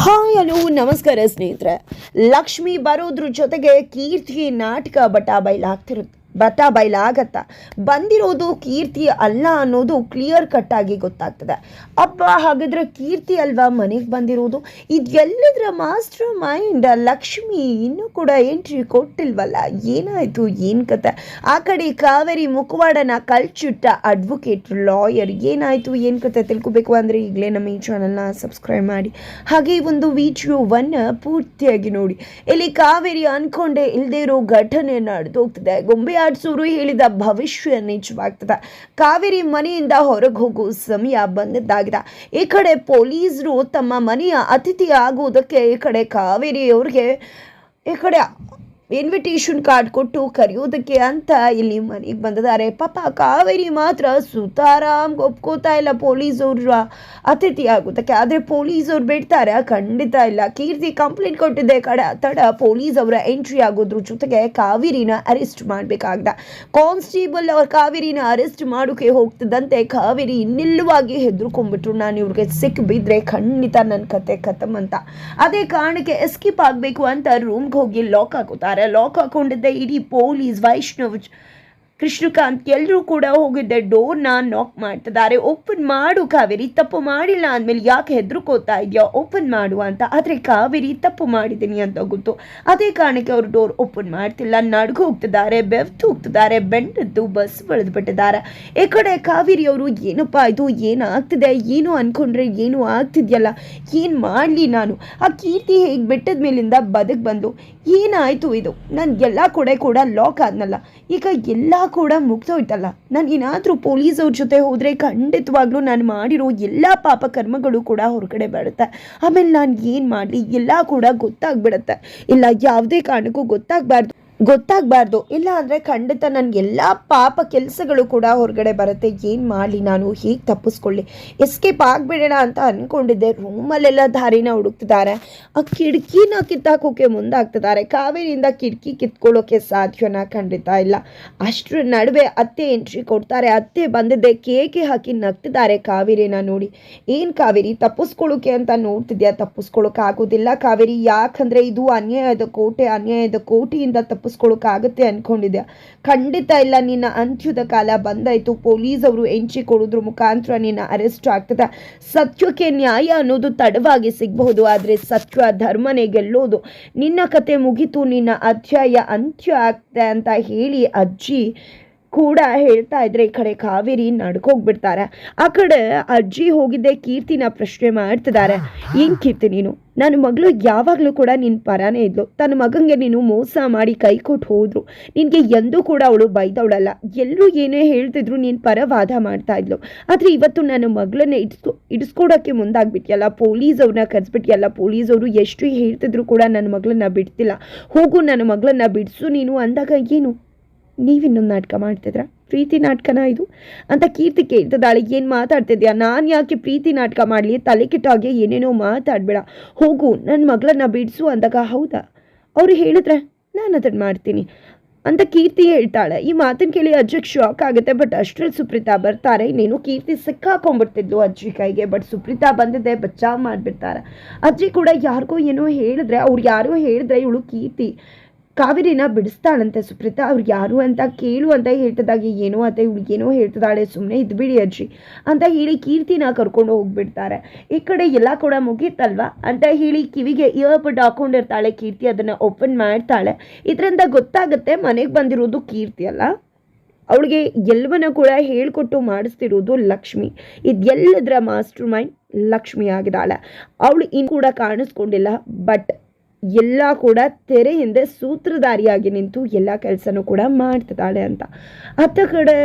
Hi hello ನಮಸ್ಕಾರ ಸ್ನೇಹಿತರೆ. ಲಕ್ಷ್ಮಿ ಬರೋದ್ರ ಜೊತೆಗೆ ಕೀರ್ತಿ ನಾಟಕ ಬಟಾ ಬಯಲಾಗ್ತಿರುತ್ತೆ ಬಟ ಬಯಲಾಗತ್ತ ಬಂದಿರೋದು ಕೀರ್ತಿ ಅಲ್ಲ ಅನ್ನೋದು ಕ್ಲಿಯರ್ ಕಟ್ ಆಗಿ ಗೊತ್ತಾಗ್ತದೆ. ಅಪ್ಪ ಹಾಗಾದ್ರೆ ಕೀರ್ತಿ ಅಲ್ವಾ ಮನೆಗೆ ಬಂದಿರೋದು? ಇದೆಲ್ಲದರ ಮಾಸ್ಟರ್ ಮೈಂಡ್ ಲಕ್ಷ್ಮಿ ಇನ್ನೂ ಕೂಡ ಎಂಟ್ರಿ ಕೊಟ್ಟಿಲ್ವಲ್ಲ? ಏನಾಯ್ತು? ಏನು ಕತೆ? ಆ ಕಡೆ ಕಾವೇರಿ ಮುಖವಾಡನ ಕಳ್ಚಿಟ್ಟ ಅಡ್ವೊಕೇಟ್ ಲಾಯರ್ ಏನಾಯ್ತು? ಏನು ಕತೆ ತಿಳ್ಕೊಬೇಕು ಅಂದರೆ ಈಗಲೇ ನಮ್ಮ ಈ ಚಾನಲ್ನ ಸಬ್ಸ್ಕ್ರೈಬ್ ಮಾಡಿ. ಹಾಗೆ ಈ ಒಂದು ವಿಡಿಯೋವನ್ನು ಪೂರ್ತಿಯಾಗಿ ನೋಡಿ. ಇಲ್ಲಿ ಕಾವೇರಿ ಅನ್ಕೊಂಡೆ ಇಲ್ಲದೆ ಇರೋ ಘಟನೆ ನಡೆದೋಗ್ತದೆ. ಗೊಂಬೆ ಆಡ್ಸೋರು ಹೇಳಿದ ಭವಿಷ್ಯ ನಿಜವಾಗ್ತದೆ. ಕಾವೇರಿ ಮನೆಯಿಂದ ಹೊರಗೆ ಹೋಗೋ ಸಮಯ ಬಂದದ್ದಾಗಿದೆ. ಈ ಕಡೆ ಪೊಲೀಸರು ತಮ್ಮ ಮನೆಯ ಅತಿಥಿ ಆಗುವುದಕ್ಕೆ ಈ ಕಡೆ ಕಾವೇರಿಯವ್ರಿಗೆ ಈ ಕಡೆ ಇನ್ವಿಟೇಷನ್ ಕಾರ್ಡ್ ಕೊಟ್ಟು ಕರೆಯೋದಕ್ಕೆ ಅಂತ ಇಲ್ಲಿ ಮನೆಗೆ ಬಂದಿದ್ದಾರೆ. ಪಾಪ ಕಾವೇರಿ ಮಾತ್ರ ಸುತಾರಾಮ್ ಒಪ್ಕೋತಾ ಇಲ್ಲ ಪೊಲೀಸವ್ರ. ಅತಿಥಿ ಆಗೋದಕ್ಕೆ ಆದರೆ ಪೊಲೀಸವ್ರು ಬಿಡ್ತಾರೆ. ಖಂಡಿತ ಇಲ್ಲ. ಕೀರ್ತಿ ಕಂಪ್ಲೇಂಟ್ ಕೊಟ್ಟಿದ್ದೆ. ಕಡ ತಡ ಪೊಲೀಸ್ ಅವರ ಎಂಟ್ರಿ ಆಗೋದ್ರ ಜೊತೆಗೆ ಕಾವೇರಿನ ಅರೆಸ್ಟ್ ಮಾಡಬೇಕಾಗ್ದ. ಕಾನ್ಸ್ಟೇಬಲ್ ಅವ್ರ ಕಾವೇರಿನ ಅರೆಸ್ಟ್ ಮಾಡೋಕೆ ಹೋಗ್ತಿದ್ದಂತೆ ಕಾವೇರಿ ಇನ್ನಿಲ್ಲವಾಗಿ ಹೆದರ್ಕೊಂಡ್ಬಿಟ್ರು. ನಾನು ಇವ್ರಿಗೆ ಸಿಕ್ ಬಿದ್ದರೆ ಖಂಡಿತ ನನ್ನ ಕತೆ ಖತಮ್ ಅಂತ. ಅದೇ ಕಾರಣಕ್ಕೆ ಎಸ್ಕೇಪ್ ಆಗಬೇಕು ಅಂತ ರೂಮ್ಗೆ ಹೋಗಿ ಲಾಕ್ ಹಾಕೋತಾರೆ. ಲಾಕ್ ಹಾಕೊಂಡಿದ್ದೆ ಇಡೀ ಪೊಲೀಸ್ ವೈಷ್ಣವ್ ಕೃಷ್ಣಕಾಂತ್ ಎಲ್ಲರೂ ಕೂಡ ಹೋಗಿದ್ದೆ ಡೋರ್ನ ನಾಕ್ ಮಾಡ್ತಿದ್ದಾರೆ. ಓಪನ್ ಮಾಡು ಕಾವೇರಿ, ತಪ್ಪು ಮಾಡಿಲ್ಲ ಅಂದಮೇಲೆ ಯಾಕೆ ಹೆದರ್ಕೋತಾ ಇದೆಯಾ? ಓಪನ್ ಮಾಡು ಅಂತ. ಆದರೆ ಕಾವೇರಿ, ತಪ್ಪು ಮಾಡಿದ್ದೀನಿ ಅಂತ ಗೊತ್ತು. ಅದೇ ಕಾರಣಕ್ಕೆ ಅವರು ಡೋರ್ ಓಪನ್ ಮಾಡ್ತಿಲ್ಲ. ನಡ್ಗು ಹೋಗ್ತಿದ್ದಾರೆ, ಬೆವ್ತು ಹೋಗ್ತಿದ್ದಾರೆ ಬೆಂಡದ್ದು ಬಸ್ ಬೆಳೆದು ಬಿಟ್ಟಿದ್ದಾರೆ ಈ ಕಡೆ ಕಾವೇರಿ ಅವರು, ಏನಪ್ಪ ಇದು? ಏನಾಗ್ತಿದೆ? ಏನು ಅಂದ್ಕೊಂಡ್ರೆ ಏನು ಆಗ್ತಿದೆಯಲ್ಲ? ಏನು ಮಾಡಲಿ ನಾನು? ಆ ಕೀರ್ತಿ ಹೇಗೆ ಬೆಟ್ಟದ ಮೇಲಿಂದ ಬದುಕು ಬಂದು, ಏನಾಯಿತು ಇದು? ನಾನು ಎಲ್ಲ ಕಡೆ ಕೂಡ ಲಾಕ್ ಆದ್ನಲ್ಲ. ಈಗ ಎಲ್ಲ ಕೂಡ ಮುಗ್ದೋಯ್ತಲ್ಲ. ನಾನು ಏನಾದರೂ ಪೊಲೀಸವ್ರ ಜೊತೆ ಹೋದರೆ ಖಂಡಿತವಾಗ್ಲೂ ನಾನು ಮಾಡಿರೋ ಎಲ್ಲ ಪಾಪ ಕರ್ಮಗಳು ಕೂಡ ಹೊರಗಡೆ ಬರುತ್ತೆ. ಆಮೇಲೆ ನಾನು ಏನು ಮಾಡಲಿ, ಎಲ್ಲ ಕೂಡ ಗೊತ್ತಾಗ್ಬಿಡುತ್ತೆ. ಇಲ್ಲ, ಯಾವುದೇ ಕಾರಣಕ್ಕೂ ಗೊತ್ತಾಗಬಾರ್ದು. ಗೊತ್ತಾಗಬಾರ್ದು. ಇಲ್ಲ ಅಂದರೆ ಖಂಡಿತ ನನ್ನ ಎಲ್ಲ ಪಾಪ ಕೆಲಸಗಳು ಕೂಡ ಹೊರಗಡೆ ಬರುತ್ತೆ. ಏನು ಮಾಡಲಿ ನಾನು? ಹೀಗೆ ತಪ್ಪಿಸ್ಕೊಳ್ಳಿ. ಎಸ್ಕೇಪ್ ಆಗಿಬಿಡೋಣ ಅಂತ ಅಂದ್ಕೊಂಡಿದ್ದೆ ರೂಮಲ್ಲೆಲ್ಲ ದಾರಿನ ಹುಡುಕ್ತಿದ್ದಾರೆ. ಆ ಕಿಟಕಿನ ಕಿತ್ತಾಕೋಕೆ ಮುಂದಾಗ್ತಿದ್ದಾರೆ. ಕಾವೇರಿಯಿಂದ ಕಿಟಕಿ ಕಿತ್ಕೊಳ್ಳೋಕೆ ಸಾಧ್ಯನ? ಖಂಡಿತ ಇಲ್ಲ. ಅಷ್ಟರ ನಡುವೆ ಅತ್ತೆ ಎಂಟ್ರಿ ಕೊಡ್ತಾರೆ. ಅತ್ತೆ ಬಂದಿದ್ದೆ. ಕೇಕೆ ಹಾಕಿ ನಗ್ತಿದ್ದಾರೆ ಕಾವೇರಿನ ನೋಡಿ. ಏನು ಕಾವೇರಿ? ತಪ್ಪಿಸ್ಕೊಳ್ಳೋಕೆ ಅಂತ ನೋಡ್ತಿದ್ಯಾ? ತಪ್ಪಿಸ್ಕೊಳ್ಳೋಕ್ಕಾಗೋದಿಲ್ಲ ಕಾವೇರಿ. ಯಾಕಂದರೆ ಇದು ಅನ್ಯಾಯದ ಕೋಟೆ. ಅನ್ಯಾಯದ ಕೋಟೆಯಿಂದ ತಪ್ಪಿಸ್ಕೊಳ್ಳೋಕ್ಕಾಗತ್ತೆ ಅನ್ಕೊಂಡಿದ್ಯಾ? ಖಂಡಿತ ಇಲ್ಲ, ನಿನ್ನ ಅಂತ್ಯದ ಕಾಲ ಬಂದಾಯ್ತು. ಪೊಲೀಸ್ ಅವರು ಎಂಟ್ರಿ ಕೊಡೋದ್ರ ಮುಖಾಂತರ ನಿನ್ನ ಅರೆಸ್ಟ್ ಆಗ್ತದ. ಸತ್ಯಕ್ಕೆ ನ್ಯಾಯ ಅನ್ನೋದು ತಡವಾಗಿ ಸಿಗಬಹುದು, ಆದರೆ ಸತ್ಯ ಧರ್ಮನೇ ಗೆಲ್ಲೋದು. ನಿನ್ನ ಕತೆ ಮುಗಿತು, ನಿನ್ನ ಅಧ್ಯಾಯ ಅಂತ್ಯ ಆಗ್ತದೆ ಅಂತ ಹೇಳಿ ಅಜ್ಜಿ ಕೂಡ ಹೇಳ್ತಾ ಇದ್ರೆ ಈ ಕಡೆ ಕಾವೇರಿ ನಡ್ಕೋಗ್ಬಿಡ್ತಾರೆ. ಆ ಕಡೆ ಅಜ್ಜಿ ಹೋಗಿದ್ದೆ, ಕೀರ್ತಿನ ಪ್ರಶ್ನೆ ಮಾಡ್ತಿದ್ದಾರೆ. ಏನ್ ಕೀರ್ತಿ ನೀನು? ನನ್ನ ಮಗಳು ಯಾವಾಗಲೂ ಕೂಡ ನಿನ್ನ ಪರಾನೇ ಇದ್ಲು. ತನ್ನ ಮಗಂಗೆ ನೀನು ಮೋಸ ಮಾಡಿ ಕೈ ಕೊಟ್ಟು ಹೋದ್ರು. ನಿನಗೆ ಎಂದೂ ಕೂಡ ಅವಳು ಬೈದವಳಲ್ಲ. ಎಲ್ಲರೂ ಏನೇ ಹೇಳ್ತಿದ್ರು ನೀನು ಪರ ವಾದ ಮಾಡ್ತಾ ಇದ್ಲು. ಆದರೆ ಇವತ್ತು ನನ್ನ ಮಗಳನ್ನ ಇಡ್ಸ್ಕೊ ಇಡಿಸ್ಕೊಡೋಕ್ಕೆ ಮುಂದಾಗ್ಬಿಟ್ಟಿಯಲ್ಲ ಪೊಲೀಸ್ ಅವ್ರನ್ನ ಕರೆಸ್ಬಿಟ್ಟಿಯಲ್ಲ ಪೊಲೀಸ್ ಅವರು ಎಷ್ಟು ಹೇಳ್ತಿದ್ರು ಕೂಡ ನನ್ನ ಮಗಳನ್ನ ಬಿಡ್ತಿಲ್ಲ. ಹೋಗು ನನ್ನ ಮಗಳನ್ನ ಬಿಡಿಸು ನೀನು ಅಂದಾಗ ಏನು? ನೀವಿನ್ನೊಂದು ನಾಟಕ ಮಾಡ್ತಿದ್ರ ಪ್ರೀತಿ ನಾಟಕನ ಇದು? ಅಂತ ಕೀರ್ತಿ ಕೇಳ್ತಿದ್ದಾಳೆ. ಏನು ಮಾತಾಡ್ತಿದ್ಯಾ ನಾನು ಯಾಕೆ ಪ್ರೀತಿ ನಾಟಕ ಮಾಡಲಿ? ತಲೆ ಕೆಟ್ಟಾಗೆ ಏನೇನೋ ಮಾತಾಡಬೇಡ. ಹೋಗು ನನ್ನ ಮಗಳನ್ನ ಬಿಡಿಸು ಅಂದಾಗ, ಹೌದಾ? ಅವರು ಹೇಳಿದ್ರೆ ನಾನು ಅದನ್ನು ಮಾಡ್ತೀನಿ ಅಂತ ಕೀರ್ತಿ ಹೇಳ್ತಾಳೆ. ಈ ಮಾತನ್ನು ಕೇಳಿ ಅಜ್ಜಿಗೆ ಶಾಕ್ ಆಗುತ್ತೆ ಬಟ್ ಅಷ್ಟರಲ್ಲಿ ಸುಪ್ರೀತಾ ಬರ್ತಾರೆ. ನೀನು ಕೀರ್ತಿ ಸಿಕ್ಕಾಕೊಂಡ್ಬಿಡ್ತಿದ್ಲು ಅಜ್ಜಿ ಕೈಗೆ ಬಟ್ ಸುಪ್ರೀತಾ ಬಂದಿದ್ದೆ ಬಚಾವ್ ಮಾಡಿಬಿಡ್ತಾರೆ. ಅಜ್ಜಿ ಕೂಡ ಯಾರಿಗೋ ಏನೋ ಹೇಳಿದ್ರೆ, ಅವ್ರು ಯಾರೋ ಹೇಳಿದ್ರೆ ಇವಳು ಕೀರ್ತಿ. ಕಾವೇರಿನ ಬಿಡಿಸ್ತಾಳಂತೆ ಸುಪ್ರೀತಾ. ಅವ್ರು ಯಾರು ಅಂತ ಕೇಳು ಅಂತ ಹೇಳ್ತದಾಗೆ ಏನೋ ಅಂತ ಇವ್ಳಿಗೆ ಏನೋ ಹೇಳ್ತದಾಳೆ ಸುಮ್ಮನೆ ಇದ್ಬಿಡಿ ಅಜ್ಜಿ ಅಂತ ಹೇಳಿ ಕೀರ್ತಿನ ಕರ್ಕೊಂಡು ಹೋಗ್ಬಿಡ್ತಾರೆ. ಈ ಕಡೆ ಎಲ್ಲ ಕೂಡ ಮುಗೀತಲ್ವಾ ಅಂತ ಹೇಳಿ ಕಿವಿಗೆ ಇಯರ್ಬಡ್ ಹಾಕೊಂಡಿರ್ತಾಳೆ ಕೀರ್ತಿ ಅದನ್ನು ಓಪನ್ ಮಾಡ್ತಾಳೆ. ಇದರಿಂದ ಗೊತ್ತಾಗುತ್ತೆ ಮನೆಗೆ ಬಂದಿರೋದು ಕೀರ್ತಿ ಅಲ್ಲ. ಅವಳಿಗೆ ಎಲ್ಲವನ್ನ ಕೂಡ ಹೇಳಿಕೊಟ್ಟು ಮಾಡಿಸ್ತಿರೋದು ಲಕ್ಷ್ಮಿ. ಇದೆಲ್ಲದರ ಮಾಸ್ಟರ್ ಮೈಂಡ್ ಲಕ್ಷ್ಮಿ ಆಗಿದ್ದಾಳೆ. ಅವಳು ಇನ್ನು ಕೂಡ ಕಾಣಿಸ್ಕೊಂಡಿಲ್ಲ ಬಟ್ ಎಲ್ಲ ಕೂಡ ತೆರೆ ಹಿಂದೆ ಸೂತ್ರಧಾರಿಯಾಗಿ ನಿಂತು ಎಲ್ಲ ಕೆಲಸನೂ ಕೂಡ ಮಾಡ್ತಿದ್ದಾಳೆ ಅಂತ. ಅತ್ತ ಕಡೆ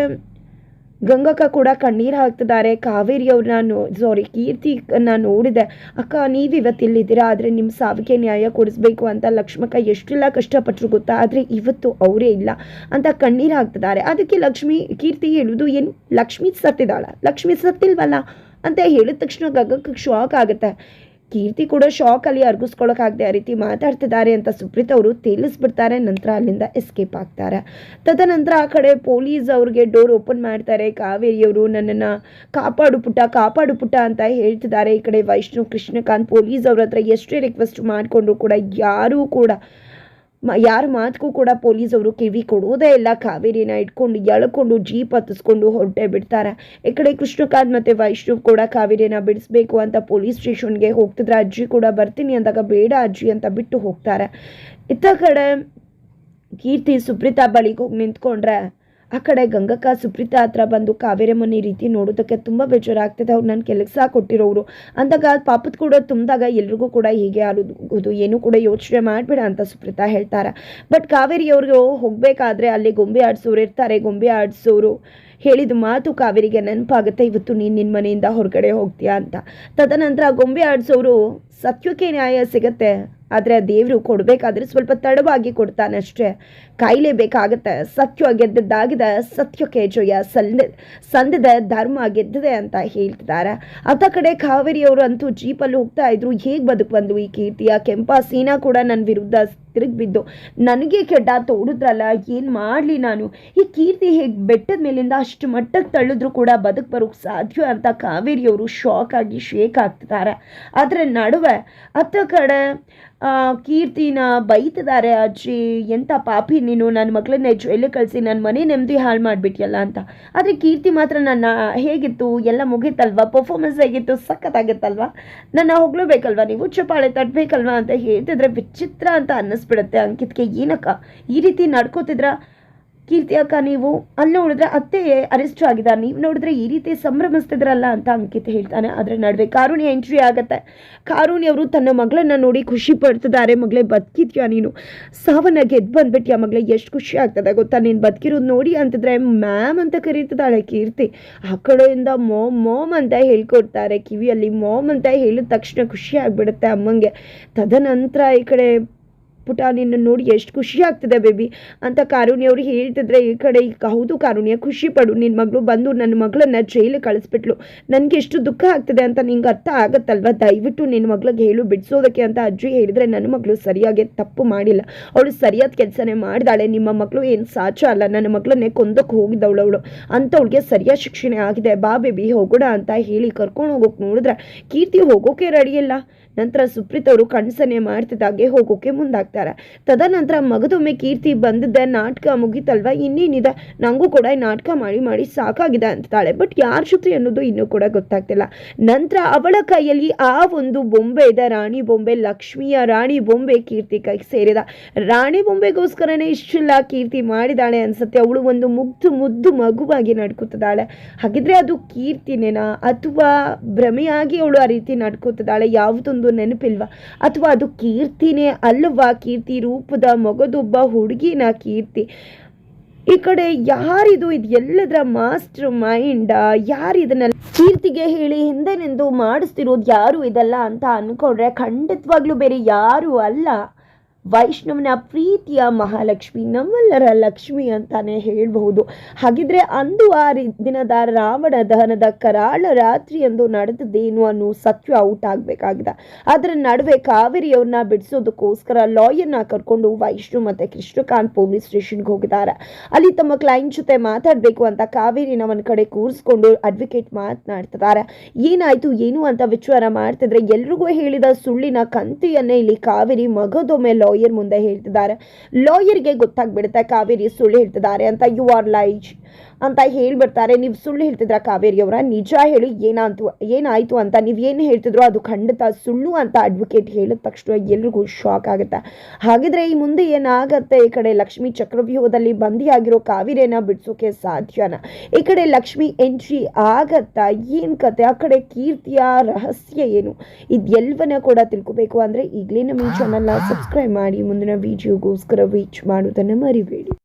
ಗಂಗಕ್ಕ ಕೂಡ ಕಣ್ಣೀರು ಹಾಕ್ತಿದ್ದಾರೆ. ಕಾವೇರಿ ಅವ್ರನ್ನ ನೋ ಸಾರಿ ಕೀರ್ತಿನ ನೋಡಿದೆ. ಅಕ್ಕ ನೀವು ಇವತ್ತು ಇಲ್ಲಿದ್ದೀರಾ ಆದರೆ ನಿಮ್ಮ ಸಾವಿಗೆ ನ್ಯಾಯ ಕೊಡಿಸ್ಬೇಕು ಅಂತ ಲಕ್ಷ್ಮಕ್ಕ ಎಷ್ಟೆಲ್ಲ ಕಷ್ಟಪಟ್ಟರು ಗೊತ್ತಾ? ಆದರೆ ಇವತ್ತು ಅವರೇ ಇಲ್ಲ ಅಂತ ಕಣ್ಣೀರು ಹಾಕ್ತಿದ್ದಾರೆ. ಅದಕ್ಕೆ ಲಕ್ಷ್ಮಿ, ಕೀರ್ತಿ ಹೇಳುವುದು ಏನು? ಲಕ್ಷ್ಮಿ ಸತ್ತಿದ್ದಾಳ? ಲಕ್ಷ್ಮಿ ಸತ್ತಿಲ್ವಲ್ಲ? ಅಂತ ಹೇಳಿದ ತಕ್ಷಣ ಗಗಕ್ಕೆ ಶಾಕ್ ಆಗುತ್ತೆ. ಕೀರ್ತಿ ಕೂಡ ಶಾಕಲ್ಲಿ ಅರ್ಗಿಸ್ಕೊಳಕ್ಕಾಗದೆ ಆ ರೀತಿ ಮಾತಾಡ್ತಿದ್ದಾರೆ ಅಂತ ಸುಪ್ರೀತ್ ಅವರು ತೇಲಿಸ್ಬಿಡ್ತಾರೆ ನಂತರ ಅಲ್ಲಿಂದ ಎಸ್ಕೇಪ್ ಆಗ್ತಾರೆ. ತದನಂತರ ಆ ಕಡೆ ಪೊಲೀಸ್ ಅವ್ರಿಗೆ ಡೋರ್ ಓಪನ್ ಮಾಡ್ತಾರೆ. ಕಾವೇರಿಯವರು ನನ್ನನ್ನು ಕಾಪಾಡು ಪುಟ್ಟ ಕಾಪಾಡು ಪುಟ್ಟ ಅಂತ ಹೇಳ್ತಿದ್ದಾರೆ. ಈ ಕಡೆ ವೈಷ್ಣು, ಕೃಷ್ಣಕಾಂತ್ ಪೊಲೀಸ್ ಅವ್ರ ಹತ್ರ ಎಷ್ಟೇ ರಿಕ್ವೆಸ್ಟ್ ಮಾಡಿಕೊಂಡ್ರು ಕೂಡ ಯಾರೂ ಕೂಡ ಯಾರ ಮಾತಿಗೂ ಕೂಡ ಪೊಲೀಸ್ ಅವರು ಕಿವಿ ಕೊಡುವುದೇ ಇಲ್ಲ. ಕಾವೇರಿನ ಇಟ್ಕೊಂಡು, ಎಳ್ಕೊಂಡು, ಜೀಪ್ ಹತ್ತಿಸ್ಕೊಂಡು ಹೊರಟೆ ಬಿಡ್ತಾರೆ. ಈ ಕಡೆ ಕೃಷ್ಣಕಾಂತ್ ಮತ್ತು ವೈಷ್ಣವ್ ಕೂಡ ಕಾವೇರಿನ ಬಿಡಿಸ್ಬೇಕು ಅಂತ ಪೊಲೀಸ್ ಸ್ಟೇಷನ್ಗೆ ಹೋಗ್ತಿದ್ರೆ. ಅಜ್ಜಿ ಕೂಡ ಬರ್ತೀನಿ ಅಂದಾಗ, ಬೇಡ ಅಜ್ಜಿ ಅಂತ ಬಿಟ್ಟು ಹೋಗ್ತಾರೆ. ಇತ್ತ ಕಡೆ ಕೀರ್ತಿ, ಸುಪ್ರೀತಾ ಬಳಿಗೆ ಹೋಗಿ ನಿಂತ್ಕೊಂಡ್ರೆ ಆ ಕಡೆ ಗಂಗಕ್ಕ ಸುಪ್ರೀತಾ ಹತ್ರ ಬಂದು ಕಾವೇರಿ ಈ ರೀತಿ ನೋಡೋದಕ್ಕೆ ತುಂಬ ಬೇಜಾರಾಗ್ತದೆ. ಅವ್ರು ನನ್ನ ಕೆಲಸ ಕೊಟ್ಟಿರೋರು ಅಂದಾಗ ಪಾಪದ ಕೂಡ ತುಂಬಿದಾಗ ಎಲ್ರಿಗೂ ಕೂಡ ಹೀಗೆ ಆಗುದು ಏನೂ ಕೂಡ ಯೋಚನೆ ಮಾಡಬೇಡ ಅಂತ ಸುಪ್ರೀತಾ ಹೇಳ್ತಾರೆ. ಬಟ್ ಕಾವೇರಿ ಅವ್ರಿಗೆ ಹೋಗಬೇಕಾದ್ರೆ ಅಲ್ಲಿ ಗೊಂಬೆ ಆಡಿಸೋರು ಇರ್ತಾರೆ. ಗೊಂಬೆ ಆಡಿಸೋರು ಹೇಳಿದ ಮಾತು ಕಾವೇರಿಗೆ ನೆನಪಾಗುತ್ತೆ. ಇವತ್ತು ನೀನು ನಿನ್ನ ಮನೆಯಿಂದ ಹೊರಗಡೆ ಹೋಗ್ತೀಯಾ? ಅಂತ. ತದನಂತರ ಗೊಂಬೆ ಆಡಿಸೋರು ಸತ್ಯಕ್ಕೆ ನ್ಯಾಯ ಸಿಗತ್ತೆ. ಆದರೆ ದೇವರು ಕೊಡಬೇಕಾದ್ರೆ ಸ್ವಲ್ಪ ತಡವಾಗಿ ಕೊಡ್ತಾನಷ್ಟೇ ಕಾಯಲೇಬೇಕಾಗತ್ತೆ ಸತ್ಯ ಗೆದ್ದದ್ದಾಗಿದ. ಸತ್ಯಕ್ಕೆ ಜಯ ಸಂದ ಸಂದದ. ಧರ್ಮ ಗೆದ್ದಿದೆ ಅಂತ ಹೇಳ್ತಿದ್ದಾರೆ. ಅತ್ತ ಕಡೆ ಕಾವೇರಿಯವರು ಅಂತೂ ಜೀಪಲ್ಲಿ ಹೋಗ್ತಾ ಇದ್ರು. ಹೇಗೆ ಬದುಕು ಬಂದು ಈ ಕೀರ್ತಿಯ, ಕೆಂಪ, ಸೀನಾ ಕೂಡ ನನ್ನ ವಿರುದ್ಧ ತಿರುಗಿ ಬಿದ್ದು ನನಗೆ ಕೆಡ್ಡ ತೋಡಿದ್ರಲ್ಲ, ಏನು ಮಾಡಲಿ ನಾನು? ಈ ಕೀರ್ತಿ ಹೇಗೆ ಬೆಟ್ಟದ ಮೇಲಿಂದ ಅಷ್ಟು ಮಟ್ಟಕ್ಕೆ ತಳ್ಳಿದ್ರು ಕೂಡ ಬದುಕು ಬರೋಕ್ಕೆ ಸಾಧ್ಯ ಅಂತ ಕಾವೇರಿಯವರು ಶಾಕ್ ಆಗಿ ಶೇಕ್ ಆಗ್ತಿದ್ದಾರೆ. ಅದರ ನಡುವೆ ಅತ್ತ ಕಡೆ ಕೀರ್ತಿನ ಬೈತಿದ್ದಾರೆ ಅಜ್ಜಿ ಎಂಥ ಪಾಪಿ ನೀನು ನನ್ನ ಮಗಳನ್ನೇ ಜೈಲಿಗೆ ಕಳಿಸಿ ನನ್ನ ಮನೆ ನೆಮ್ಮದಿ ಹಾಳು ಮಾಡಿಬಿಟ್ಟಿಯಲ್ಲ ಅಂತ. ಆದರೆ ಕೀರ್ತಿ ಮಾತ್ರ ನನ್ನ ಹೇಗಿತ್ತು, ಎಲ್ಲ ಮುಗೀತಲ್ವಾ? ಪರ್ಫಾರ್ಮೆನ್ಸ್ ಹೇಗಿತ್ತು, ಸಖತ್ತಾಗಿತ್ತಲ್ವಾ? ನನ್ನ ಹೊಗಳಬೇಕಲ್ವಾ ನೀವು? ಚಪ್ಪಾಳೆ ತಟ್ಟಬೇಕಲ್ವಾ ಅಂತ ಹೇಳ್ತಿದ್ರೆ ವಿಚಿತ್ರ ಅಂತ ಅನ್ನಿಸ್ಬಿಡುತ್ತೆ ಅಂಕಿತ್ಗೆ. ಏನಕ್ಕ, ಈ ರೀತಿ ನಡ್ಕೋತಿದ್ರ? ಕೀರ್ತಿ ಅಕ್ಕ ನೀವು ಅಲ್ಲಿ ನೋಡಿದ್ರೆ ಅತ್ತೆ ಅರೆಸ್ಟ್ ಆಗಿದ್ದಾರೆ. ನೀವು ನೋಡಿದ್ರೆ ಈ ರೀತಿ ಸಂಭ್ರಮಿಸ್ತಿದ್ರಲ್ಲ ಅಂತ ಅಂಕಿತ್ ಹೇಳ್ತಾನೆ. ಅದರ ನಡುವೆ ಕಾರುಣಿ ಎಂಟ್ರಿ ಆಗುತ್ತೆ. ಕಾರುಣಿ ಅವರು ತನ್ನ ಮಗಳನ್ನ ನೋಡಿ ಖುಷಿ ಪಡ್ತಿದ್ದಾರೆ. ಮಗಳೇ, ಬದುಕಿದ್ಯಾ ನೀನು? ಸಾವನ್ನ ಗೆದ್ದು ಬಂದ್ಬಿಟ್ಯಾ ಮಗಳೇ? ಎಷ್ಟು ಖುಷಿ ಆಗ್ತದೆ ಗೊತ್ತಾ? ನೀನು ಬದುಕಿರೋದು ನೋಡಿ ಅಂತಿದ್ರೆ ಮ್ಯಾಮ್ ಅಂತ ಕರೀತಿದ್ದಾಳೆ ಕೀರ್ತಿ. ಆ ಕಡೆಯಿಂದ ಮೋಮ್ ಮೋಮ್ ಅಂತ ಹೇಳ್ಕೊಡ್ತಾರೆ ಕಿವಿಯಲ್ಲಿ. ಮೋಮ್ ಅಂತ ಹೇಳಿದ ತಕ್ಷಣ ಖುಷಿ ಆಗ್ಬಿಡುತ್ತೆ ಅಮ್ಮಂಗೆ. ತದನಂತರ ಈ ಕಡೆ ಪುಟ ನಿನ್ನ ನೋಡಿ ಎಷ್ಟು ಖುಷಿ ಆಗ್ತದೆ ಬೇಬಿ ಅಂತ ಕಾರುಣ್ಯ ಅವ್ರು ಹೇಳ್ತಿದ್ರೆ, ಈ ಕಡೆ ಈಗ ಹೌದು ಕಾರುಣ್ಯ, ಖುಷಿ ಪಡು. ನಿನ್ನ ಮಗಳು ಬಂದು ನನ್ನ ಮಗಳನ್ನ ಜೈಲಿಗೆ ಕಳಿಸ್ಬಿಟ್ಲು. ನನಗೆ ಎಷ್ಟು ದುಃಖ ಆಗ್ತದೆ ಅಂತ ನಿಂಗೆ ಅರ್ಥ ಆಗತ್ತಲ್ವ? ದಯವಿಟ್ಟು ನಿನ್ನ ಮಗಳಿಗೆ ಹೇಳು, ಬಿಡಿಸೋದಕ್ಕೆ ಅಂತ ಅಜ್ಜಿ ಹೇಳಿದರೆ ನನ್ನ ಮಗಳು ಸರಿಯಾಗಿ ತಪ್ಪು ಮಾಡಿಲ್ಲ. ಅವಳು ಸರಿಯಾದ ಕೆಲಸನೇ ಮಾಡಿದಾಳೆ. ನಿಮ್ಮ ಮಗಳು ಏನು ಸಾಚ ಅಲ್ಲ. ನನ್ನ ಮಗಳನ್ನೇ ಕೊಂದಕ್ಕೆ ಹೋಗಿದ್ದವಳು ಅವಳು. ಅಂತ ಅವಳಿಗೆ ಸರಿಯಾದ ಶಿಕ್ಷಣ ಆಗಿದೆ. ಬಾ ಬೇಬಿ ಹೋಗೋಣ ಅಂತ ಹೇಳಿ ಕರ್ಕೊಂಡು ಹೋಗೋಕೆ ನೋಡಿದ್ರೆ ಕೀರ್ತಿ ಹೋಗೋಕೆ ರೆಡಿ ಇಲ್ಲ. ನಂತರ ಸುಪ್ರೀತ್ ಅವರು ಕಣ್ಸನೆ ಮಾಡ್ತಿದ್ದಾಗೆ ಹೋಗೋಕೆ ಮುಂದಾಗ್ತಾರೆ. ತದನಂತರ ಮಗದೊಮ್ಮೆ ಕೀರ್ತಿ ಬಂದಿದ್ದೆ ನಾಟಕ ಮುಗೀತಲ್ವಾ? ಇನ್ನೇನಿದೆ? ನನಗೂ ಕೂಡ ನಾಟಕ ಮಾಡಿ ಮಾಡಿ ಸಾಕಾಗಿದೆ ಅಂತಾಳೆ ಬಟ್ ಯಾರ ಜೊತೆ ಅನ್ನೋದು ಇನ್ನೂ ಕೂಡ ಗೊತ್ತಾಗ್ತಿಲ್ಲ. ನಂತರ ಅವಳ ಕೈಯಲ್ಲಿ ಆ ಒಂದು ಬೊಂಬೆ ಇದೆ. ರಾಣಿ ಬೊಂಬೆ, ಲಕ್ಷ್ಮಿಯ ರಾಣಿ ಬೊಂಬೆ ಕೀರ್ತಿ ಕೈಗೆ ಸೇರಿದ. ರಾಣಿ ಬೊಂಬೆಗೋಸ್ಕರನೇ ಇಷ್ಟೆಲ್ಲ ಕೀರ್ತಿ ಮಾಡಿದಾಳೆ ಅನ್ಸುತ್ತೆ. ಅವಳು ಒಂದು ಮುಗ್ಧು ಮುದ್ದು ಮಗುವಾಗಿ ನಡ್ಕೊತಿದ್ದಾಳೆ. ಹಾಗಿದ್ರೆ ಅದು ಕೀರ್ತಿನೇನಾ? ಅಥವಾ ಭ್ರಮೆಯಾಗಿ ಅವಳು ಆ ರೀತಿ ನಡ್ಕೋತಿದ್ದಾಳೆ? ಯಾವುದೊಂದು ನೆನಪಿಲ್ವಾ? ಅಥವಾ ಅದು ಕೀರ್ತಿನೇ ಅಲ್ವಾ? ಕೀರ್ತಿ ರೂಪದ ಮಗದೊಬ್ಬ ಹುಡುಗಿನ ಕೀರ್ತಿ. ಈ ಕಡೆ ಯಾರಿದು? ಇದು ಎಲ್ಲದರ ಮಾಸ್ಟರ್ ಮೈಂಡ್. ಯಾರು ಇದನ್ನ ಕೀರ್ತಿಗೆ ಹೇಳಿ ಹಿಂದೆ ನಿಂದು ಮಾಡಿಸ್ತಿರೋದು ಯಾರು ಇದಲ್ಲ ಅಂತ ಅನ್ಕೊಂಡ್ರೆ ಖಂಡಿತವಾಗ್ಲೂ ಬೇರೆ ಯಾರು ಅಲ್ಲ. ವೈಷ್ಣವನ ಪ್ರೀತಿಯ ಮಹಾಲಕ್ಷ್ಮಿ, ನಮ್ಮೆಲ್ಲರ ಲಕ್ಷ್ಮಿ ಅಂತಾನೆ ಹೇಳಬಹುದು. ಹಾಗಿದ್ರೆ ಅಂದು ಆ ದಿನದ ರಾವಣ ದಹನದ ಕರಾಳ ರಾತ್ರಿಯಂದು ನಡೆದದೇನು ಅನ್ನೋ ಸತ್ಯ ಔಟ್ ಆಗಬೇಕಾಗಿದೆ. ಅದರ ನಡುವೆ ಕಾವೇರಿಯವ್ರನ್ನ ಬಿಡಿಸೋದಕ್ಕೋಸ್ಕರ ಲಾಯರ್ನ ಕರ್ಕೊಂಡು ವೈಷ್ಣು ಮತ್ತೆ ಕೃಷ್ಣಕಾಂತ್ ಪೊಲೀಸ್ ಸ್ಟೇಷನ್ಗೆ ಹೋಗಿದ್ದಾರೆ. ಅಲ್ಲಿ ತಮ್ಮ ಕ್ಲೈಂಟ್ ಜೊತೆ ಮಾತಾಡಬೇಕು ಅಂತ ಕಾವೇರಿನ ಒಂದ್ ಕಡೆ ಕೂರಿಸ್ಕೊಂಡು ಅಡ್ವೊಕೇಟ್ ಮಾತನಾಡ್ತಿದ್ದಾರೆ. ಏನಾಯ್ತು, ಏನು ಅಂತ ವಿಚಾರ ಮಾಡ್ತಿದ್ರೆ ಎಲ್ರಿಗೂ ಹೇಳಿದ ಸುಳ್ಳಿನ ಕಂತಿಯನ್ನೇ ಇಲ್ಲಿ ಕಾವೇರಿ ಮಗದೊಮ್ಮೆ ಲಾಯರ್ ಮುಂದೆ ಹೇಳ್ತಿದ್ದಾರೆ. ಲಾಯರ್ಗೆ ಗೊತ್ತಾಗ್ಬಿಡುತ್ತೆ ಕಾವೇರಿ ಸುಳ್ಳು ಹೇಳ್ತಿದ್ದಾರೆ ಅಂತ ಯು ಆರ್ ಲೈಜ್ ಅಂತ ಹೇಳ್ಬಿಡ್ತಾರೆ. ನೀವು ಸುಳ್ಳು ಹೇಳ್ತಿದ್ರ ಕಾವೇರಿ ಅವರ ನಿಜ ಹೇಳಿ ಏನಾಯ್ತು ಏನಾಯ್ತು ಅಂತ ನೀವು ಏನು ಹೇಳ್ತಿದ್ರು ಅದು ಖಂಡಿತ ಸುಳ್ಳು ಅಂತ ಅಡ್ವೊಕೇಟ್ ಹೇಳಿದ ತಕ್ಷಣ ಎಲ್ರಿಗೂ ಶಾಕ್ ಆಗುತ್ತೆ. ಹಾಗಿದ್ರೆ ಈ ಮುಂದೆ ಏನಾಗತ್ತೆ? ಈ ಕಡೆ ಲಕ್ಷ್ಮಿ ಚಕ್ರವ್ಯೂಹದಲ್ಲಿ ಬಂದಿಯಾಗಿರೋ ಕಾವೇರಿಯನ್ನ ಬಿಡಿಸೋಕೆ ಸಾಧ್ಯನಾ? ಈ ಕಡೆ ಲಕ್ಷ್ಮಿ ಎಂಟ್ರಿ ಆಗತ್ತಾ? ಏನು ಕತೆ? ಆ ಕಡೆ ಕೀರ್ತಿಯ ರಹಸ್ಯ ಏನು? ಇದೆಲ್ಲವನ್ನ ಕೂಡ ತಿಳ್ಕೊಬೇಕು ಅಂದರೆ ಈಗಲೇ ನಮ್ಮ ಈ ಚಾನಲ್ನ ಸಬ್ಸ್ಕ್ರೈಬ್ ಮಾಡಿ. ಮುಂದಿನ ವಿಡಿಯೋಗೋಸ್ಕರ ವೀಚ್ ಮಾಡೋದನ್ನು ಮರಿಬೇಡಿ.